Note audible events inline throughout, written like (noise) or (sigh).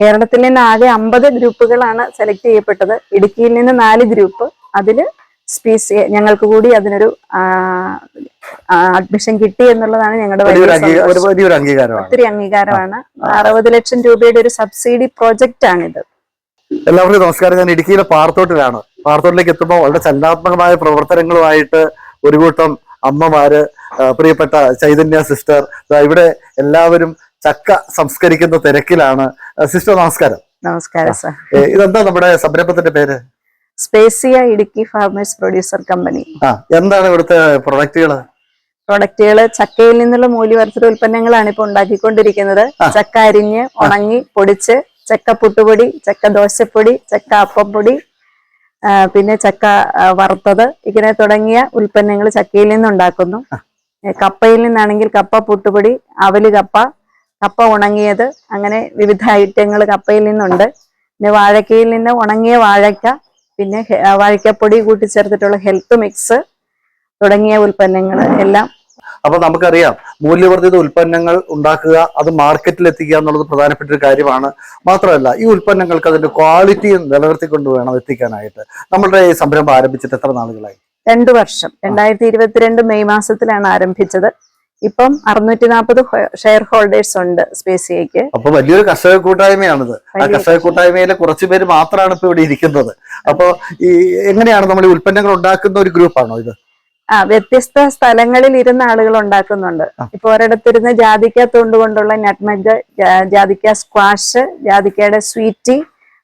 കേരളത്തിൽ നിന്ന് ആകെ അമ്പത് ഗ്രൂപ്പുകളാണ് സെലക്ട് ചെയ്യപ്പെട്ടത്. ഇടുക്കിയിൽ നിന്ന് നാല് ഗ്രൂപ്പ് അതിൽ സ്പീസ് ഞങ്ങൾക്ക് കൂടി അതിനൊരു അഡ്മിഷൻ കിട്ടി എന്നുള്ളതാണ് ഞങ്ങളുടെ ഒത്തിരി അംഗീകാരമാണ്. അറുപത് ലക്ഷം രൂപയുടെ ഒരു സബ്സിഡി പ്രോജക്റ്റ് ആണിത്. എല്ലാവർക്കും നമസ്കാരം. ഞാൻ ഇടുക്കിയിലെ പാറത്തോട്ടിലാണ്. പാറത്തോട്ടിലേക്ക് എത്തുമ്പോൾ വളരെ ചലനാത്മകമായ പ്രവർത്തനങ്ങളുമായിട്ട് ഒരു കൂട്ടം അമ്മമാര് പ്രിയപ്പെട്ട ചൈതന്യ സിസ്റ്റർ ഇവിടെ എല്ലാവരും ചക്ക സംസ്കരിക്കുന്ന തിരക്കിലാണ്. സിസ്റ്റർ നമസ്കാരം. നമസ്കാരം സർ. ഇതെന്താ നമ്മുടെ സംരംഭത്തിന്റെ പേര്? Spacia Idukki farmers producer company. ആ എന്താണ് ഇവിടുത്തെ പ്രൊഡക്റ്റുകൾ പ്രൊഡക്റ്റുകൾ ചക്കയിൽ നിന്നുള്ള മൂല്യവർദ്ധിത ഉൽപ്പന്നങ്ങളാണ് ഇപ്പൊ ഉണ്ടാക്കിക്കൊണ്ടിരിക്കുന്നത്. ചക്ക അരിഞ്ഞ് ഉണങ്ങി പൊടിച്ച് ചക്ക പുട്ടുപൊടി ചക്ക ദോശപ്പൊടി ചക്ക അപ്പപ്പൊടി പിന്നെ ചക്ക വറുത്തത് ഇങ്ങനെ തുടങ്ങിയ ഉൽപ്പന്നങ്ങൾ ചക്കയിൽ നിന്നുണ്ടാക്കുന്നു കപ്പയിൽ നിന്നാണെങ്കിൽ കപ്പ പുട്ടുപൊടി അവൽ കപ്പ കപ്പ ഉണങ്ങിയത്. അങ്ങനെ വിവിധ ഐറ്റങ്ങൾ കപ്പയിൽ നിന്നുണ്ട്. പിന്നെ വാഴക്കയിൽ നിന്ന് ഉണങ്ങിയ വാഴക്ക പിന്നെ വാഴക്കപ്പൊടി കൂട്ടിച്ചേർത്തിട്ടുള്ള ഹെൽത്ത് മിക്സ് തുടങ്ങിയ ഉൽപ്പന്നങ്ങൾ എല്ലാം. അപ്പൊ നമുക്കറിയാം മൂല്യവർദ്ധിത ഉൽപ്പന്നങ്ങൾ ഉണ്ടാക്കുക അത് മാർക്കറ്റിൽ എത്തിക്കുക എന്നുള്ളത് പ്രധാനപ്പെട്ട ഒരു കാര്യമാണ്. മാത്രമല്ല ഈ ഉൽപ്പന്നങ്ങൾക്ക് അതിന്റെ ക്വാളിറ്റി നിലനിർത്തിക്കൊണ്ട് വേണം എത്തിക്കാനായിട്ട്. നമ്മളുടെ ഈ സംരംഭം ആരംഭിച്ചിട്ട് എത്ര നാളുകളായി? രണ്ടു വർഷം. രണ്ടായിരത്തി ഇരുപത്തിരണ്ട് മെയ് മാസത്തിലാണ് ആരംഭിച്ചത്. ഇപ്പം അറുന്നൂറ്റി നാൽപ്പത് ഷെയർ ഹോൾഡേഴ്സ് ഉണ്ട് സ്പേസിയയ്ക്ക്. അപ്പൊ വലിയൊരു കർഷക കൂട്ടായ്മയാണിത്. ആ കർഷക കൂട്ടായ്മയിലെ കുറച്ചു പേര് മാത്രമാണ് ഇപ്പൊ ഇവിടെ ഇരിക്കുന്നത്. അപ്പൊ ഈ എങ്ങനെയാണ് നമ്മൾ ഈ ഉൽപ്പന്നങ്ങൾ ഉണ്ടാക്കുന്ന ഒരു ഗ്രൂപ്പാണോ ഇത്? ആ വ്യത്യസ്ത സ്ഥലങ്ങളിൽ ഇരുന്ന ആളുകൾ ഉണ്ടാക്കുന്നുണ്ട്. ഇപ്പൊ ഒരിടത്തിരുന്ന് ജാതിക്ക തൊണ്ട് കൊണ്ടുള്ള നട്ട്മഗ് ജാതിക്ക സ്ക്വാഷ് ജാതിക്കയുടെ സ്വീറ്റി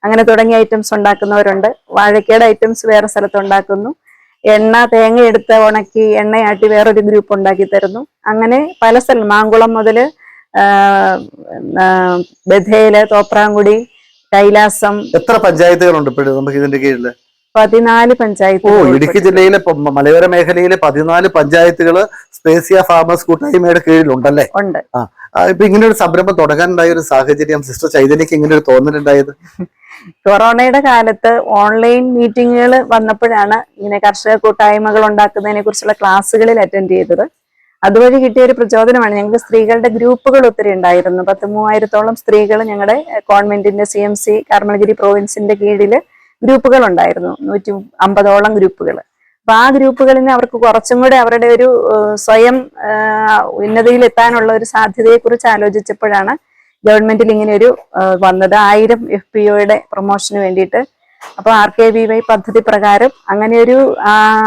അങ്ങനെ തുടങ്ങിയ ഐറ്റംസ് ഉണ്ടാക്കുന്നവരുണ്ട്. വാഴക്കയുടെ ഐറ്റംസ് വേറെ സ്ഥലത്ത് ഉണ്ടാക്കുന്നു. എണ്ണ തേങ്ങ എടുത്ത് ഉണക്കി എണ്ണയാട്ടി വേറൊരു ഗ്രൂപ്പ് ഉണ്ടാക്കി തരുന്നു. അങ്ങനെ പല സ്ഥലം മാങ്കുളം ആ, ബഥേൽ തോപ്രാങ്കുടി കൈലാസം. എത്ര പഞ്ചായത്തുകളുണ്ട് ഇപ്പോഴും നമുക്ക് ഇതിന്റെ കീഴിൽ പതിനാല് പഞ്ചായത്ത് ഓ ഇടുക്കി ജില്ലയിലെ മലയോര മേഖലയിലെ പതിനാല് പഞ്ചായത്തുകൾ സ്പേസിയ ഫാമേഴ്സ് കൂട്ടായ്മയുടെ കീഴിലുണ്ടല്ലേ? ഉണ്ട്. ഇപ്പൊ ഇങ്ങനെ ഒരു സംരംഭം തുടങ്ങാനുണ്ടായ ഒരു സാഹചര്യം സിസ്റ്റർ ചൈതന്യക്ക് ഇങ്ങനെ ഒരു തോന്നലുണ്ടായത്? (laughs) കൊറോണയുടെ കാലത്ത് ഓൺലൈൻ മീറ്റിങ്ങുകൾ വന്നപ്പോഴാണ് ഇങ്ങനെ കർഷക കൂട്ടായ്മകൾ ഉണ്ടാക്കുന്നതിനെ കുറിച്ചുള്ള ക്ലാസ്സുകളിൽ അറ്റൻഡ് ചെയ്തത്. അതുവഴി കിട്ടിയ ഒരു പ്രചോദനമാണ്. ഞങ്ങൾക്ക് സ്ത്രീകളുടെ ഗ്രൂപ്പുകൾ ഒത്തിരി ഉണ്ടായിരുന്നു. പത്ത് മൂവായിരത്തോളം സ്ത്രീകൾ ഞങ്ങളുടെ കോൺവെന്റിന്റെ സി എം സി കാർമൽഗിരി പ്രൊവിൻസിന്റെ കീഴിൽ ഗ്രൂപ്പുകൾ ഉണ്ടായിരുന്നു. നൂറ്റി അമ്പതോളം ഗ്രൂപ്പുകൾ. അപ്പൊ ആ ഗ്രൂപ്പുകളിൽ നിന്ന് അവർക്ക് കുറച്ചും കൂടെ അവരുടെ ഒരു സ്വയം ഉന്നതിയിൽ എത്താനുള്ള ഒരു സാധ്യതയെ കുറിച്ച് ആലോചിച്ചപ്പോഴാണ് ഗവൺമെന്റിൽ ഇങ്ങനെ ഒരു വന്നത് ആയിരം എഫ് പി ഒയുടെ പ്രൊമോഷന് വേണ്ടിയിട്ട്. അപ്പൊ ആർ കെ വി വൈ പദ്ധതി പ്രകാരം അങ്ങനെ ഒരു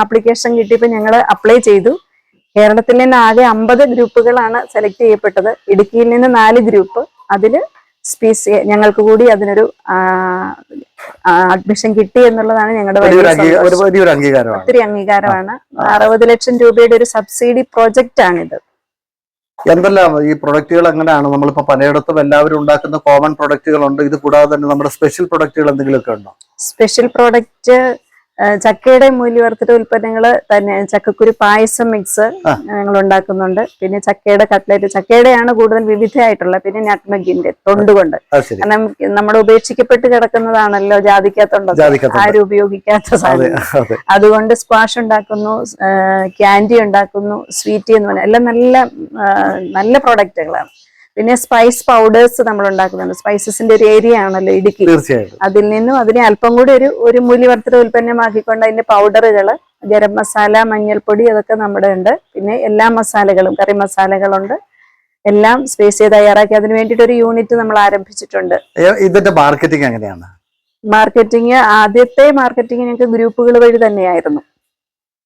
ആപ്ലിക്കേഷൻ കിട്ടിയപ്പോൾ ഞങ്ങൾ അപ്ലൈ ചെയ്തു. കേരളത്തിൽ നിന്ന് ആകെ അമ്പത് ഗ്രൂപ്പുകളാണ് സെലക്ട് ചെയ്യപ്പെട്ടത്. ഇടുക്കിയിൽ നിന്ന് നാല് ഗ്രൂപ്പ്. അതിൽ സ്പീസ് ഞങ്ങൾക്ക് കൂടി അതിനൊരു അഡ്മിഷൻ കിട്ടി എന്നുള്ളതാണ് ഞങ്ങളുടെ വലിയ. അംഗീകാരമാണ്. ഒത്തിരി അംഗീകാരമാണ്. അറുപത് ലക്ഷം രൂപയുടെ ഒരു സബ്സിഡി പ്രോജക്റ്റ് ആണിത് എന്തെല്ലാം ഈ പ്രൊഡക്റ്റുകൾ എങ്ങനെയാണ്? നമ്മളിപ്പോ പലയിടത്തും എല്ലാവരും ഉണ്ടാക്കുന്ന കോമൺ പ്രൊഡക്റ്റുകളുണ്ട് ഇത് കൂടാതെ തന്നെ നമ്മുടെ സ്പെഷ്യൽ പ്രൊഡക്റ്റുകൾ എന്തെങ്കിലുമൊക്കെ ഉണ്ടോ? സ്പെഷ്യൽ പ്രോഡക്റ്റ് ചക്കയുടെ മൂല്യവർദ്ധിത ഉൽപ്പന്നങ്ങൾ തന്നെ ചക്കക്കുരു പായസം മിക്സ് ഞങ്ങൾ ഉണ്ടാക്കുന്നുണ്ട്. പിന്നെ ചക്കയുടെ കട്ട്ലറ്റ് ചക്കയുടെയാണ് കൂടുതൽ വിവിധമായിട്ടുള്ള പിന്നെ നട്ട്മഗിന്റെ തൊണ്ടുകൊണ്ട്. കാരണം നമ്മുടെ ഉപേക്ഷിക്കപ്പെട്ട് കിടക്കുന്നതാണല്ലോ ജാതിക്കാത്തൊണ്ട് ആരും ഉപയോഗിക്കാത്ത സാധനം. അതുകൊണ്ട് സ്ക്വാഷ് ഉണ്ടാക്കുന്നു ക്യാൻഡി ഉണ്ടാക്കുന്നു സ്വീറ്റ് എന്ന് പറഞ്ഞാൽ എല്ലാം നല്ല നല്ല പ്രോഡക്റ്റുകളാണ് പിന്നെ സ്പൈസ് പൗഡേഴ്സ് നമ്മൾ ഉണ്ടാക്കുന്നുണ്ട്. സ്പൈസസിന്റെ ഒരു ഏരിയ ആണല്ലോ ഇടുക്കി. തീർച്ചയായിട്ടും. അതിൽ നിന്നും അതിനെ അല്പം കൂടി ഒരു ഒരു മൂല്യവർദ്ധിത ഉൽപ്പന്നമാക്കിക്കൊണ്ട് അതിന്റെ പൗഡറുകൾ ഗരം മസാല മഞ്ഞൾപ്പൊടി അതൊക്കെ നമ്മുടെ ഉണ്ട്. പിന്നെ എല്ലാ മസാലകളും കറി മസാലകളുണ്ട്. എല്ലാം സ്പേസ് തയ്യാറാക്കി. അതിന് വേണ്ടിയിട്ട് ഒരു യൂണിറ്റ് നമ്മൾ ആരംഭിച്ചിട്ടുണ്ട്. ഇതിന്റെ മാർക്കറ്റിംഗ് എങ്ങനെയാണ്? മാർക്കറ്റിംഗ് ആദ്യത്തെ മാർക്കറ്റിംഗ് ഞങ്ങൾക്ക് ഗ്രൂപ്പുകൾ വഴി തന്നെയായിരുന്നു.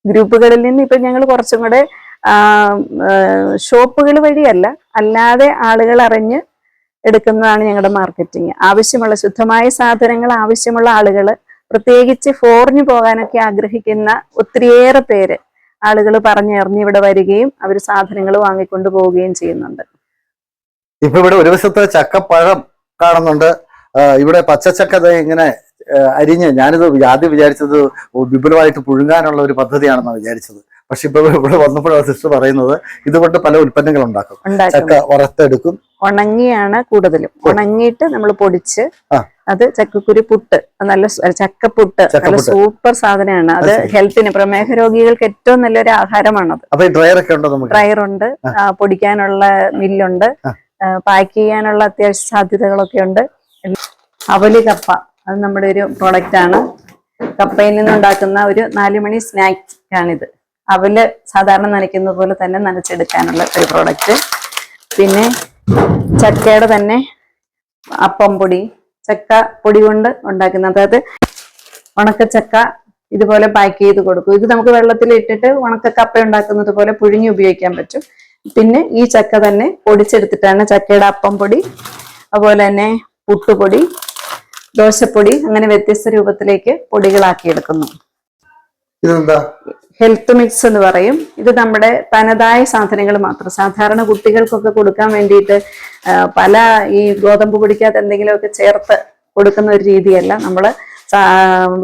ഗ്രൂപ്പുകളിൽ നിന്ന് ഇപ്പൊ ഞങ്ങൾ കുറച്ചും കൂടെ ഷോപ്പുകൾ വഴിയല്ല അല്ലാതെ ആളുകൾ അറിഞ്ഞ് എടുക്കുന്നതാണ് ഞങ്ങളുടെ മാർക്കറ്റിംഗ് ആവശ്യമുള്ള ശുദ്ധമായ സാധനങ്ങൾ ആവശ്യമുള്ള ആളുകൾ പ്രത്യേകിച്ച് ഫോറിന് പോകാനൊക്കെ ആഗ്രഹിക്കുന്ന ഒത്തിരിയേറെ പേര് ആളുകൾ പറഞ്ഞറിഞ്ഞ് ഇവിടെ വരികയും അവർ സാധനങ്ങൾ വാങ്ങിക്കൊണ്ട് പോവുകയും ചെയ്യുന്നുണ്ട്. ഇപ്പൊ ഇവിടെ ഒരു വശത്ത് ചക്കപ്പഴം കാണുന്നുണ്ട്. ഇവിടെ പച്ചച്ചക്ക ഇങ്ങനെ അരിഞ്ഞ് ഞാനിത് ആദ്യം വിചാരിച്ചത് വിപുലമായിട്ട് പുഴുങ്ങാനുള്ള ഒരു പദ്ധതിയാണെന്നാണ് വിചാരിച്ചത്. പക്ഷെ ഇപ്പൊ ഇവിടെ വന്നപ്പോഴാണ് സിസ്റ്റർ പറയുന്നത് ഇതുകൊണ്ട് പല ഉൽപ്പന്നങ്ങൾ ഉണ്ടാക്കും. ചക്ക വറുത്തെടുക്കും. ഉണങ്ങിയാണ് കൂടുതലും. ഉണങ്ങിയിട്ട് നമ്മൾ പൊടിച്ച് അത് ചക്കക്കുരു പുട്ട് നല്ല ചക്കപ്പുട്ട്. നല്ല സൂപ്പർ സാധനമാണ്. അത്. ഹെൽത്തിന് പ്രമേഹ രോഗികൾക്ക് ഏറ്റവും നല്ലൊരു ആഹാരമാണത്. ഡ്രയർ ഉണ്ടോ പൊടിക്കാനുള്ള മില്ലുണ്ട്. പാക്ക് ചെയ്യാനുള്ള അത്യാവശ്യ സാധ്യതകളൊക്കെ ഉണ്ട്. അവലി കപ്പ അത് നമ്മുടെ ഒരു പ്രോഡക്റ്റ് ആണ്. കപ്പയിൽ നിന്നുണ്ടാക്കുന്ന ഒരു നാലുമണി സ്നാക്സ് ആണിത്. അവൽ സാധാരണ നനയ്ക്കുന്നത് പോലെ തന്നെ നനച്ചെടുക്കാനുള്ള ഒരു പ്രോഡക്റ്റ് പിന്നെ ചക്കയുടെ തന്നെ അപ്പം പൊടി ചക്ക പൊടി കൊണ്ട് ഉണ്ടാക്കുന്ന അതായത് ചക്ക ഇതുപോലെ പാക്ക് ചെയ്ത് കൊടുക്കും. ഇത് നമുക്ക് വെള്ളത്തിൽ ഇട്ടിട്ട് ഉണക്ക കപ്പ ഉണ്ടാക്കുന്നത് പോലെ പുഴുങ്ങി ഉപയോഗിക്കാൻ പറ്റും. പിന്നെ ഈ ചക്ക തന്നെ പൊടിച്ചെടുത്തിട്ടാണ് ചക്കയുടെ അപ്പം പൊടി അതുപോലെ തന്നെ പുട്ടുപൊടി ദോശപ്പൊടി അങ്ങനെ വ്യത്യസ്ത രൂപത്തിലേക്ക് പൊടികളാക്കി എടുക്കുന്നു ഇതെന്താ? ഹെൽത്ത് മിക്സ് എന്ന് പറയും. ഇത് നമ്മുടെ തനതായ സാധനങ്ങൾ മാത്രം. സാധാരണ കുട്ടികൾക്കൊക്കെ കൊടുക്കാൻ വേണ്ടിയിട്ട് പല ഈ ഗോതമ്പ് പൊടിക്കകത്ത് എന്തെങ്കിലുമൊക്കെ ചേർത്ത് കൊടുക്കുന്ന ഒരു രീതിയല്ല. നമ്മൾ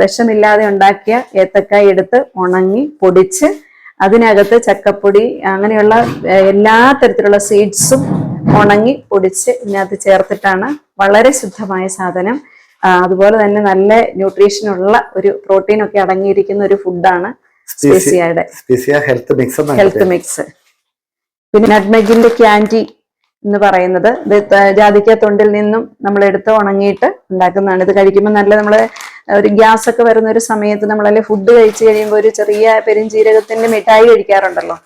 വിഷമില്ലാതെ ഉണ്ടാക്കിയ ഏത്തക്കായ എടുത്ത് ഉണങ്ങി പൊടിച്ച് അതിനകത്ത് ചക്കപ്പൊടി അങ്ങനെയുള്ള എല്ലാ തരത്തിലുള്ള സീഡ്സും ഉണങ്ങി പൊടിച്ച് ഇതിനകത്ത് ചേർത്തിട്ടാണ് വളരെ ശുദ്ധമായ സാധനം. അതുപോലെ തന്നെ നല്ല ന്യൂട്രീഷൻ ഉള്ള ഒരു പ്രോട്ടീൻ ഒക്കെ അടങ്ങിയിരിക്കുന്ന ഒരു ഫുഡാണ് സ്പീസിയയുടെ Spacia health mix health mix പിന്നെ നട്മെഗിന്റെ ക്യാന്റി എന്ന് പറയുന്നത് ഇത് ജാതിക്ക തൊണ്ടിൽ നിന്നും നമ്മൾ എടുത്ത് ഉണങ്ങിയിട്ട് ഉണ്ടാക്കുന്നതാണ്. ഇത് കഴിക്കുമ്പോൾ നല്ല നമ്മൾ ഒരു ഗ്യാസ് ഒക്കെ വരുന്ന ഒരു സമയത്ത് നമ്മളല്ലേ ഫുഡ് കഴിച്ചു കഴിയുമ്പോൾ ഒരു ചെറിയ പെരുംജീരകത്തിന്റെ മിഠായി കഴിക്കാറുണ്ടല്ലോ.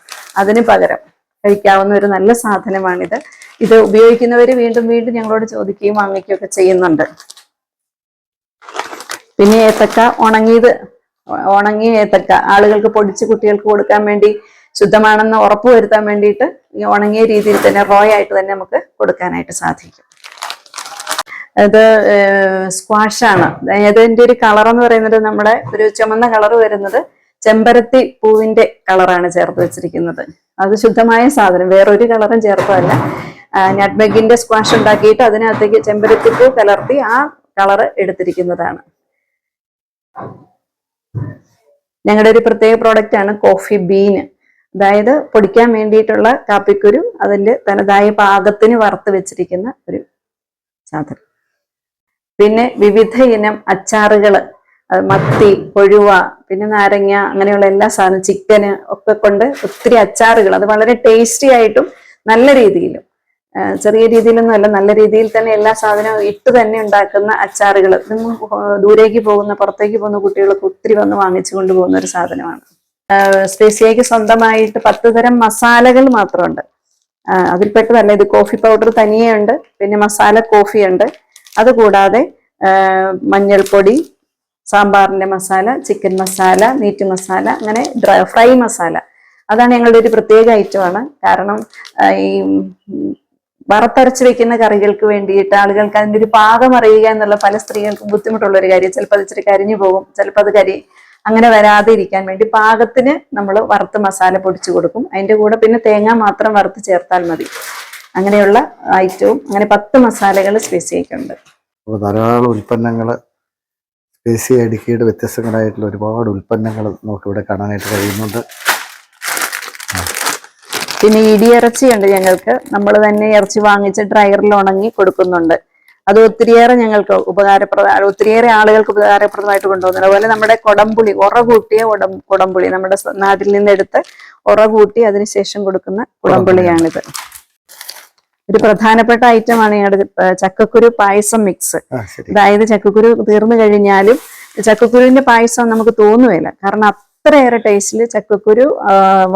അതിന് പകരം കഴിക്കാവുന്ന ഒരു നല്ല സാധനമാണിത്. ഇത് ഉപയോഗിക്കുന്നവർ വീണ്ടും വീണ്ടും ഞങ്ങളോട് ചോദിക്കുകയും വാങ്ങിക്കുകയും ഒക്കെ ചെയ്യുന്നുണ്ട്. പിന്നെ ഏത്തക്ക ഉണങ്ങിയത്. ഉണങ്ങിയ ഏത്തക്ക. ആളുകൾക്ക് പൊടിച്ച് കുട്ടികൾക്ക് കൊടുക്കാൻ വേണ്ടി ശുദ്ധമാണെന്ന് ഉറപ്പ് വരുത്താൻ വേണ്ടിയിട്ട് ഈ ഉണങ്ങിയ രീതിയിൽ തന്നെ റോ ആയിട്ട് തന്നെ നമുക്ക് കൊടുക്കാനായിട്ട് സാധിക്കും. അത് സ്ക്വാഷാണ് അതിന്റെ ഒരു കളർ എന്ന് പറയുന്നത് നമ്മുടെ ഒരു ചുമന്ന കളർ വരുന്നത് ചെമ്പരത്തി പൂവിന്റെ കളറാണ് ചേർത്ത് വെച്ചിരിക്കുന്നത്. അത് ശുദ്ധമായ സാധനം. വേറൊരു കളറും ചേർത്തതല്ല നട്മെഗിന്റെ സ്ക്വാഷ് ഉണ്ടാക്കിയിട്ട് അതിനകത്തേക്ക് ചെമ്പരത്തി പൂ കലർത്തി ആ കളറ് എടുത്തിരിക്കുന്നതാണ്. ഞങ്ങളുടെ ഒരു പ്രത്യേക പ്രോഡക്റ്റ് ആണ് കോഫി ബീൻ അതായത് പൊടിക്കാൻ വേണ്ടിയിട്ടുള്ള കാപ്പിക്കുരു അതിന്റെ തനതായ പാകത്തിന് വറുത്ത് വെച്ചിരിക്കുന്ന ഒരു സാധനം പിന്നെ വിവിധ ഇനം അച്ചാറുകൾ മത്തി കൊഴുവ പിന്നെ നാരങ്ങ അങ്ങനെയുള്ള എല്ലാ സാധനം ചിക്കന് ഒക്കെ കൊണ്ട് ഒത്തിരി അച്ചാറുകൾ അത് വളരെ ടേസ്റ്റി ആയിട്ടും നല്ല രീതിയിലും ചെറിയ രീതിയിലൊന്നും അല്ല നല്ല രീതിയിൽ തന്നെ എല്ലാ സാധനവും ഇട്ട് തന്നെ ഉണ്ടാക്കുന്ന അച്ചാറുകൾ ദൂരേക്ക് പോകുന്ന പുറത്തേക്ക് പോകുന്ന കുട്ടികളൊക്കെ ഒത്തിരി വന്ന് വാങ്ങിച്ചു കൊണ്ടുപോകുന്ന ഒരു സാധനമാണ്. സ്പേസിയയ്ക്ക് സ്വന്തമായിട്ട് പത്ത് തരം മസാലകൾ മാത്രമുണ്ട്. അതിൽപ്പെട്ടതല്ല ഇത് കോഫി പൗഡർ തനിയെ ഉണ്ട് പിന്നെ മസാല കോഫി ഉണ്ട്. അതുകൂടാതെ മഞ്ഞൾപ്പൊടി സാമ്പാറിന്റെ മസാല ചിക്കൻ മസാല മീറ്റ് മസാല അങ്ങനെ ഡ്രൈ ഫ്രൈ മസാല. അതാണ് ഞങ്ങളുടെ ഒരു പ്രത്യേക ഐറ്റമാണ്. കാരണം ഈ വറുത്തരച്ച് വെക്കുന്ന കറികൾക്ക് വേണ്ടിയിട്ട് ആളുകൾക്ക് അതിന്റെ ഒരു പാകം അറിയുക എന്നുള്ള പല സ്ത്രീകൾക്കും ബുദ്ധിമുട്ടുള്ള ഒരു കാര്യം. ചിലപ്പോൾ അത് ഇച്ചിരി കരിഞ്ഞു പോകും ചിലപ്പോൾ അത് കരി അങ്ങനെ വരാതെ ഇരിക്കാൻ വേണ്ടി പാകത്തിന് നമ്മൾ വറുത്ത് മസാല പൊടിച്ചു കൊടുക്കും. അതിന്റെ കൂടെ പിന്നെ തേങ്ങ മാത്രം വറുത്ത് ചേർത്താൽ മതി. അങ്ങനെയുള്ള ഐറ്റവും അങ്ങനെ പത്ത് മസാലകൾ അപ്പോൾ ധാരാളം ഉൽപ്പന്നങ്ങൾ സ്പെസി ഇടുക്കിയുടെ വ്യത്യസ്തങ്ങളായിട്ടുള്ള ഒരുപാട് ഉൽപ്പന്നങ്ങൾ നമുക്കിവിടെ കാണാനായിട്ട് കഴിയുന്നുണ്ട്. പിന്നെ ഇടിയിറച്ചിയുണ്ട് ഞങ്ങൾക്ക്. നമ്മൾ തന്നെ ഇറച്ചി വാങ്ങിച്ച് ഡ്രയറിൽ ഉണങ്ങി കൊടുക്കുന്നുണ്ട്. അത് ഒത്തിരിയേറെ ഞങ്ങൾക്ക് ഉപകാരപ്രദ ഒത്തിരിയേറെ ആളുകൾക്ക് ഉപകാരപ്രദമായിട്ട് കൊണ്ടുപോകുന്നത് അതുപോലെ നമ്മുടെ കൊടംപുളി ഉറ കൂട്ടിയ ഉടം കുടംപുളി നമ്മുടെ നാട്ടിൽ നിന്ന് നിന്നെടുത്ത് ഉറ കൂട്ടി അതിനുശേഷം കൊടുക്കുന്ന കുടംപുളിയാണിത്. ഒരു പ്രധാനപ്പെട്ട ഐറ്റമാണ് ഞങ്ങളുടെ ഏർ ചക്കക്കുരു പായസം മിക്സ്. അതായത് ചക്കക്കുരു തീർന്നു കഴിഞ്ഞാലും ചക്കക്കുരുവിന്റെ പായസം നമുക്ക് തോന്നുകയില്ല കാരണം അത്രയേറെ ടേസ്റ്റിൽ ചക്കക്കുരു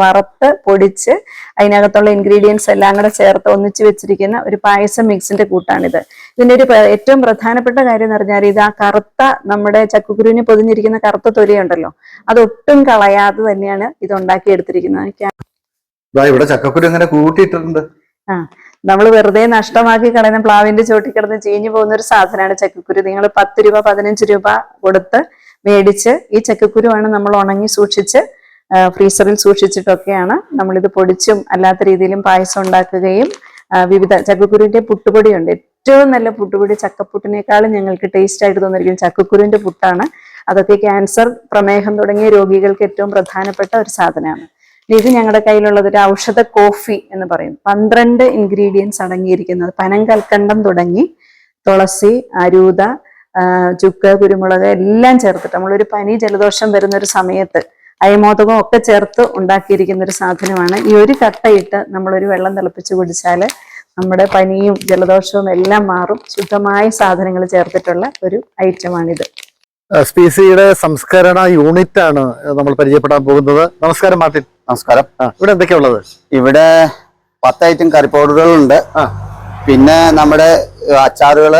വറുത്ത് പൊടിച്ച് അതിനകത്തുള്ള ഇൻഗ്രീഡിയൻസ് എല്ലാം കൂടെ ചേർത്ത് ഒന്നിച്ച് വെച്ചിരിക്കുന്ന ഒരു പായസം മിക്സിന്റെ കൂട്ടാണിത്. ഇതിന്റെ ഒരു ഏറ്റവും പ്രധാനപ്പെട്ട കാര്യം എന്ന് പറഞ്ഞാൽ ഇത് ആ കറുത്ത നമ്മുടെ ചക്കക്കുരുവിന് പൊതിഞ്ഞിരിക്കുന്ന കറുത്ത തൊലിയുണ്ടല്ലോ. അതൊട്ടും കളയാതെ തന്നെയാണ് ഇത് ഉണ്ടാക്കിയെടുത്തിരിക്കുന്നത്. ഇവിടെ ചക്കക്കുരു ഇങ്ങനെ കൂട്ടിയിട്ടുണ്ട് ആ നമ്മൾ വെറുതെ നഷ്ടമാക്കി കളയുന്ന പ്ലാവിന്റെ ചോട്ടിൽ കിടന്ന് ചീഞ്ഞു പോകുന്ന ഒരു സാധനമാണ് ചക്കക്കുരു. നിങ്ങൾ പത്ത് രൂപ പതിനഞ്ച് രൂപ കൊടുത്ത് മേടിച്ച് ഈ ചക്കക്കുരുവാണ് നമ്മൾ ഉണങ്ങി സൂക്ഷിച്ച് ഫ്രീസറിൽ സൂക്ഷിച്ചിട്ടൊക്കെയാണ് നമ്മളിത് പൊടിച്ചും അല്ലാത്ത രീതിയിലും പായസം ഉണ്ടാക്കുകയും വിവിധ ചക്കക്കുരുവിന്റെ പുട്ടുപൊടിയുണ്ട്. ഏറ്റവും നല്ല പുട്ടുപൊടി ചക്കപ്പുട്ടിനേക്കാളും ഞങ്ങൾക്ക് ടേസ്റ്റ് ആയിട്ട് തോന്നിയിരിക്കുന്നത് ചക്കക്കുരുവിന്റെ പുട്ടാണ്. അതൊക്കെ ക്യാൻസർ പ്രമേഹം തുടങ്ങിയ രോഗികൾക്ക് ഏറ്റവും പ്രധാനപ്പെട്ട ഒരു സാധനമാണ്. ഇത് ഞങ്ങളുടെ കയ്യിലുള്ളത് ഒരു ഔഷധ കോഫി എന്ന് പറയും. പന്ത്രണ്ട് ഇൻഗ്രീഡിയൻസ് അടങ്ങിയിരിക്കുന്നത്. പനം കൽക്കണ്ടം തുടങ്ങി തുളസി അരൂത ചുക്ക് കുരുമുളക് എല്ലാം ചേർത്തിട്ട് നമ്മളൊരു പനി ജലദോഷം വരുന്ന ഒരു സമയത്ത് അയമോദകം ഒക്കെ ചേർത്ത് ഉണ്ടാക്കിയിരിക്കുന്ന ഒരു സാധനമാണ്. ഈ ഒരു കട്ടയിട്ട് നമ്മളൊരു വെള്ളം തിളപ്പിച്ച് കുടിച്ചാൽ നമ്മുടെ പനിയും ജലദോഷവും എല്ലാം മാറും. ശുദ്ധമായ സാധനങ്ങൾ ചേർത്തിട്ടുള്ള ഒരു ഐറ്റമാണിത്. സ്പീസിയുടെ സംസ്കരണ യൂണിറ്റ് ആണ് നമ്മൾ പരിചയപ്പെടാൻ പോകുന്നത്. നമസ്കാരം മാർട്ടിൻ. നമസ്കാരം. ആ ഇവിടെ എന്തൊക്കെയാ ഉള്ളത്? ഇവിടെ പത്ത് ഐറ്റം കറി പൗഡറുകളുണ്ട് ആ. പിന്നെ നമ്മുടെ അച്ചാറുകൾ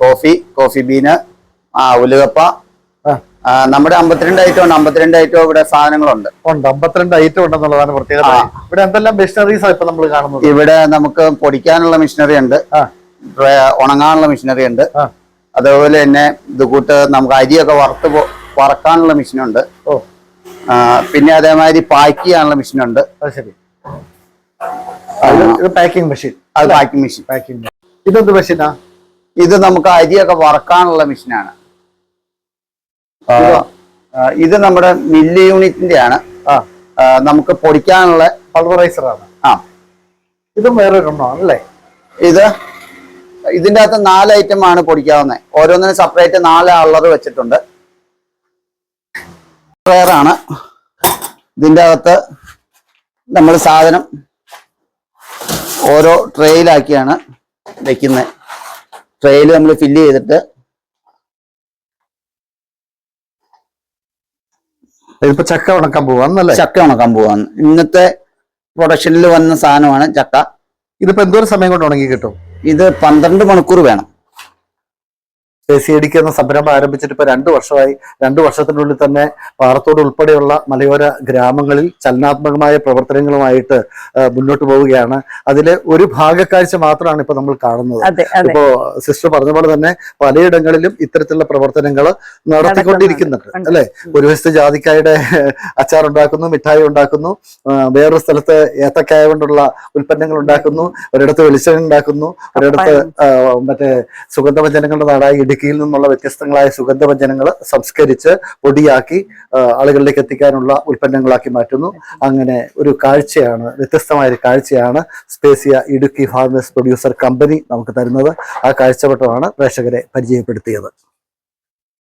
കോഫി കോഫി ബീന് ആ ഉലുകപ്പ നമ്മുടെ അമ്പത്തിരണ്ട് ഐറ്റം ഉണ്ട്. അമ്പത്തിരണ്ട് ഐറ്റം ഇവിടെ സാധനങ്ങളുണ്ട്. ഉണ്ട്. അമ്പത്തിരണ്ട് ഐറ്റം ഉണ്ടെന്നുള്ളതാണ് പ്രത്യേകത. ഇവിടെ എന്തെല്ലാം മെഷീനറീസ് ഇപ്പൊ നമ്മൾ കാണുന്നത്? ഇവിടെ നമുക്ക് പൊടിക്കാനുള്ള മെഷീനറി ഉണ്ട്. ഉണങ്ങാനുള്ള മെഷീനറി ഉണ്ട്. അതേപോലെ തന്നെ ഇത് കൂട്ട് നമുക്ക് അരിയൊക്കെ വറുത്ത് വറക്കാനുള്ള മെഷീനുണ്ട് പിന്നെ അതേമാതിരി പാക്ക് ചെയ്യാനുള്ള മെഷീനുണ്ട് ശരി. പാക്കിംഗ് മെഷീൻ അത് പാക്കിംഗ് മെഷീൻ പാക്കിംഗ് ഇതെന്ത് മെഷീനാ ഇത് നമുക്ക് അരിയൊക്കെ വറക്കാനുള്ള മെഷീനാണ്. ഇത് നമ്മുടെ മില്ല് യൂണിറ്റിന്റെ ആണ് നമുക്ക് പൊടിക്കാനുള്ള പൾവറൈസർ ആണ്. ആ. ഇതും വേറൊരു അല്ലേ? ഇത് ഇതിന്റെ അകത്ത് നാല് ഐറ്റം ആണ് പൊടിക്കാവുന്നത് ഓരോന്നിനും സെപ്പറേറ്റ് നാല് അള്ളർ വെച്ചിട്ടുണ്ട്. ആണ്. ഇതിന്റെ അകത്ത് നമ്മൾ സാധനം ഓരോ ട്രെയിലാക്കിയാണ് വെക്കുന്നത് ട്രെയിൽ നമ്മൾ ഫില്ല് ചെയ്തിട്ട് ഇതിപ്പോ ചക്ക ഉണക്കാൻ പോവാന്നല്ലേ ചക്ക ഉണക്കാൻ പോവാന്ന്. ഇന്നത്തെ പ്രൊഡക്ഷനിൽ വന്ന സാധനമാണ് ചക്ക. ഇതിപ്പോ എന്തോരം സമയം കൊണ്ട് ഉണങ്ങി കിട്ടും? ഇത് പന്ത്രണ്ട് മണിക്കൂർ വേണം. സി ഡിക്ക് എന്ന സംരംഭം ആരംഭിച്ചിട്ട് ഇപ്പൊ രണ്ടു വർഷമായി. രണ്ടു വർഷത്തിനുള്ളിൽ തന്നെ പാറത്തോട് ഉൾപ്പെടെയുള്ള മലയോര ഗ്രാമങ്ങളിൽ ചലനാത്മകമായ പ്രവർത്തനങ്ങളുമായിട്ട് മുന്നോട്ട് പോവുകയാണ്. അതിലെ ഒരു ഭാഗക്കാഴ്ച മാത്രമാണ് ഇപ്പൊ നമ്മൾ കാണുന്നത്. ഇപ്പോ സിസ്റ്റർ പറഞ്ഞ പോലെ തന്നെ പലയിടങ്ങളിലും ഇത്തരത്തിലുള്ള പ്രവർത്തനങ്ങൾ നടത്തിക്കൊണ്ടിരിക്കുന്നുണ്ട്. അല്ലെ? ഒരു വശത്ത് ജാതിക്കായുടെ അച്ചാർ ഉണ്ടാക്കുന്നു മിഠായി ഉണ്ടാക്കുന്നു വേറൊരു സ്ഥലത്ത് ഏത്തക്കായ കൊണ്ടുള്ള ഉൽപ്പന്നങ്ങൾ ഉണ്ടാക്കുന്നു ഒരിടത്ത് വെളിച്ചെണ്ണ ഉണ്ടാക്കുന്നു ഒരിടത്ത് മറ്റേ സുഗന്ധവ്യഞ്ജനങ്ങളുടെ നാടായ ഇടുക്കിയിൽ നിന്നുള്ള വ്യത്യസ്തങ്ങളായ സുഗന്ധവ്യഞ്ജനങ്ങൾ സംസ്കരിച്ച് പൊടിയാക്കി ആളുകളിലേക്ക് എത്തിക്കാനുള്ള ഉൽപ്പന്നങ്ങളാക്കി മാറ്റുന്നു. അങ്ങനെ ഒരു കാഴ്ചയാണ് വ്യത്യസ്തമായ ഒരു കാഴ്ചയാണ് Spacia Idukki farmers producer company നമുക്ക് തരുന്നത്. ആ കാഴ്ചവട്ടമാണ് പ്രേക്ഷകരെ പരിചയപ്പെടുത്തിയത്.